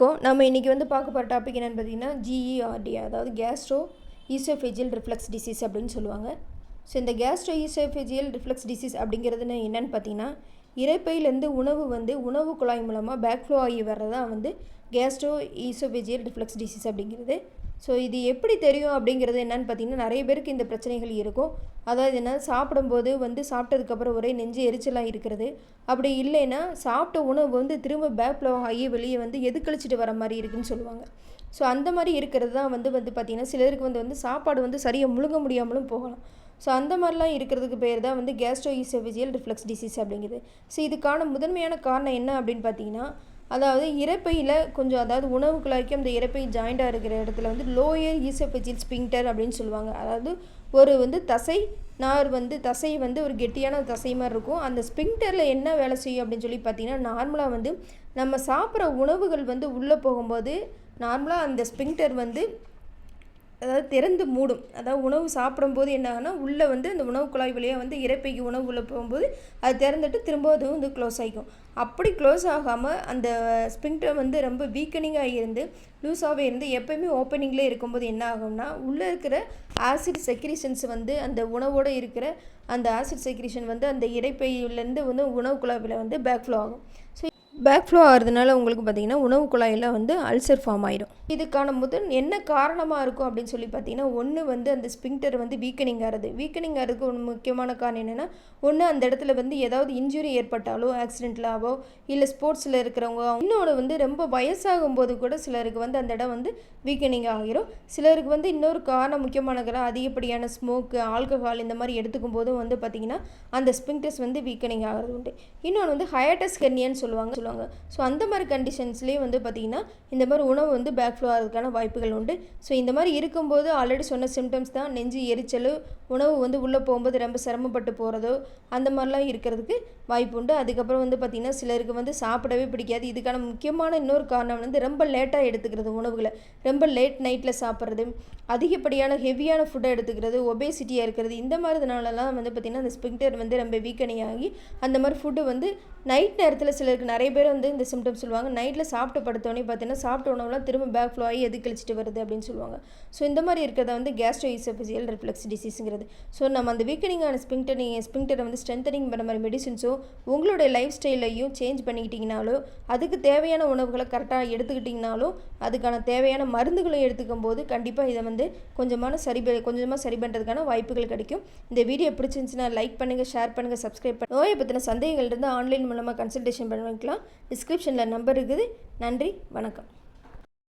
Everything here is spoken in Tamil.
வணக்கம் நம்ம இன்றைக்கி வந்து பார்க்க போகிற டாபிக் என்னென்னு பார்த்தீங்கன்னா ஜிஇஆர்டி அதாவது கேஸ்ட்ரோ ஈசோஃபெஜியல் ரிஃப்ளெக்ஸ் டிசீஸ் அப்படின்னு சொல்லுவாங்க. ஸோ இந்த கேஸ்ட்ரோ ஈசோஃபெஜியல் ரிஃப்ளெக்ஸ் டிசீஸ் அப்படிங்கிறதுனா என்னென்னு பார்த்தீங்கன்னா இறைப்பையிலேருந்து உணவு வந்து உணவு குழாய் மூலமாக பேக்ஃப்ளோ ஆகி வர்றதான் வந்து கேஸ்ட்ரோ ஈசோபெஜியல் ரிஃப்ளெக்ஸ் டிசீஸ் அப்படிங்கிறது. ஸோ இது எப்படி தெரியும் அப்படிங்கிறது என்னென்னு பார்த்தீங்கன்னா நிறைய பேருக்கு இந்த பிரச்சனைகள் இருக்கும். அதாவது என்ன சாப்பிடும்போது வந்து சாப்பிட்டதுக்கப்புறம் ஒரே நெஞ்சு எரிச்சலாக இருக்கிறது. அப்படி இல்லைன்னா சாப்பிட்ட உணவு வந்து திரும்ப பேக்ஃப்ளோ ஆகி வெளியே வந்து எதுக்கழிச்சிட்டு வர மாதிரி இருக்குன்னு சொல்லுவாங்க. ஸோ அந்த மாதிரி இருக்கிறது தான் வந்து வந்து பார்த்திங்கன்னா சிலருக்கு வந்து வந்து சாப்பாடு வந்து சரியாக முழுங்க முடியாமலும் போகலாம். ஸோ அந்த மாதிரிலாம் இருக்கிறதுக்கு பேர் தான் வந்து கேஸ்ட்ரோ ஈசோஃபிஜியல் ரிஃப்ளெக்ஸ் டிசீஸ் அப்படிங்குது. ஸோ இதுக்கான முதன்மையான காரணம் என்ன அப்படின்னு பார்த்தீங்கன்னா அதாவது இறப்பையில் கொஞ்சம் அதாவது உணவு குழாய்க்கும் அந்த இறப்பை ஜாயிண்டாக இருக்கிற இடத்துல வந்து லோயர் ஈசோஃபெஜியல் ஸ்பிங்டர் அப்படின்னு சொல்லுவாங்க. அதாவது ஒரு வந்து தசை நார் வந்து தசை வந்து ஒரு கெட்டியான தசை மாதிரி இருக்கும். அந்த ஸ்பிங்டரில் என்ன வேலை செய்யும் அப்படின்னு சொல்லி பார்த்தீங்கன்னா நார்மலாக வந்து நம்ம சாப்பிட்ற உணவுகள் வந்து உள்ளே போகும்போது நார்மலாக அந்த ஸ்பிங்டர் வந்து அதாவது திறந்து மூடும். அதாவது உணவு சாப்பிடும்போது என்ன ஆகுனா உள்ளே வந்து அந்த உணவு குழாய் வழியாக வந்து இறப்பைக்கு உணவு உள்ளே போகும்போது அது திறந்துட்டு திரும்ப அது வந்து க்ளோஸ் ஆகிக்கும் அப்படி க்ளோஸ் ஆகாமல் அந்த ஸ்பிங்டர் வந்து ரொம்ப வீக்கனிங்காக இருந்து லூஸாகவே இருந்து எப்போயுமே ஓப்பனிங்லேயே இருக்கும்போது என்ன ஆகும்னா உள்ளே இருக்கிற ஆசிட் செக்ரிஷன்ஸ் வந்து அந்த உணவோடு இருக்கிற அந்த ஆசிட் செக்ரிஷன் வந்து அந்த இறைப்பையிலேருந்து வந்து உணவு குழாயில் வந்து பேக்ஃப்ளோ ஆகும். ஸோ பேக் ஃப்ளோ ஆகிறதுனால உங்களுக்கு பார்த்திங்கன்னா உணவு குழாயில் வந்து அல்சர் ஃபார்ம் ஆயிடும் இதுக்கான முதல் என்ன காரணமாக இருக்கும் அப்படின்னு சொல்லி பார்த்தீங்கன்னா ஒன்று வந்து அந்த ஸ்பிங்டர் வந்து வீக்கனிங் ஆகிறது. வீக்கனிங் ஆகிறதுக்கு ஒரு முக்கியமான காரணம் என்னென்னா ஒன்று அந்த இடத்துல வந்து ஏதாவது இன்ஜுரி ஏற்பட்டாலோ ஆக்சிடென்ட்லாவோ இல்லை ஸ்போர்ட்ஸில் இருக்கிறவங்க இன்னொன்று வந்து ரொம்ப வயசாகும் போது கூட சிலருக்கு வந்து அந்த இடம் வந்து வீக்கனிங் ஆகிரும். சிலருக்கு வந்து இன்னொரு காரணம் முக்கியமான காரணம் அதிகப்படியான ஸ்மோக்கு ஆல்கஹால் இந்த மாதிரி எடுத்துக்கும் போதும் வந்து பார்த்திங்கன்னா அந்த ஸ்பிங்டர்ஸ் வந்து வீக்கனிங் ஆகிறது உண்டு. இன்னொன்று வந்து ஹயட்டஸ் ஹெர்னியான்னு சொல்லுவாங்க. சொல்லுவாங்க. ஸோ அந்த மாதிரி கண்டிஷன்ஸ்லேயே வந்து பார்த்திங்கன்னா இந்த மாதிரி உணவு வந்து பேக் ஃப்ளோ ஆகிறதுக்கான வாய்ப்புகள் உண்டு. ஸோ இந்த மாதிரி இருக்கும்போது ஆல்ரெடி சொன்ன சிம்டம்ஸ் தான் நெஞ்சு எரிச்சல் உணவு வந்து உள்ளே போகும்போது ரொம்ப சிரமப்பட்டு போகிறதோ அந்த மாதிரிலாம் இருக்கிறதுக்கு வாய்ப்பு உண்டு. அதுக்கப்புறம் வந்து பார்த்திங்கன்னா சிலருக்கு வந்து சாப்பிடவே பிடிக்காது. இதுக்கான முக்கியமான இன்னொரு காரணம் வந்து ரொம்ப லேட்டாக எடுத்துக்கிறது உணவுகளை. ரொம்ப லேட் நைட்டில் சாப்பிட்றது அதிகப்படியான ஹெவியான ஃபுட்டை எடுத்துக்கிறது ஒபேசிட்டியாக இருக்கிறது இந்த மாதிரினாலலாம் வந்து பார்த்திங்கன்னா அந்த ஸ்பிங்டர் வந்து ரொம்ப வீக்கனி ஆகி அந்த மாதிரி ஃபுட்டு வந்து நைட் நேரத்தில் சிலருக்கு நிறைய பேர் பேர் வந்து இந்த சிம்டம்ஸ் சொல்லுவாங்க. நைட்டில் சாப்பிட்டு படுத்தோடனே பார்த்தீங்கன்னா சாப்பிட்ட உணவுலாம் திரும்ப பேக் ஃப்ளோ ஆகி எது கழிச்சிட்டு வருது அப்படின்னு சொல்லுவாங்க. ஸோ இந்த மாதிரி இருக்கிறத வந்து கேஸ்ட்ரோ ஈசோஃபிசியல் ரிஃப்ளெக்ஸ் டிசீஸுங்கிறது ஸோ நம்ம அந்த வீக்கனிங்கான ஸ்பிங்டனிங் ஸ்பிங்டரை வந்து ஸ்ட்ரென்தனிங் பண்ண மாதிரி மெடிசின்ஸோ உங்களுடைய லைஃப் ஸ்டைலையும் சேஞ்ச் பண்ணிக்கிட்டிங்கனாலோ அதுக்கு தேவையான உணவுகளை கரெக்டாக எடுத்துக்கிட்டிங்கனாலும் அதுக்கான தேவையான மருந்துகளும் எடுத்துக்கும் போது கண்டிப்பாக இதை வந்து கொஞ்சமான சரி கொஞ்சமாக சரி பண்ணுறதுக்கான வாய்ப்புகள் கிடைக்கும். இந்த வீடியோ பிடிச்சிருந்துச்சுன்னா லைக் பண்ணுங்கள் ஷேர் பண்ணுங்கள் சப்ஸ்கிரைப் பண்ணுங்கள் நோயை பற்றின சந்தேகங்கள் இருந்து ஆன்லைன் மூலமாக கன்சல்டேஷன் பண்ணிக்கலாம் டிஸ்கிரிப்ஷனில் நம்பர் இருக்குது. நன்றி வணக்கம்.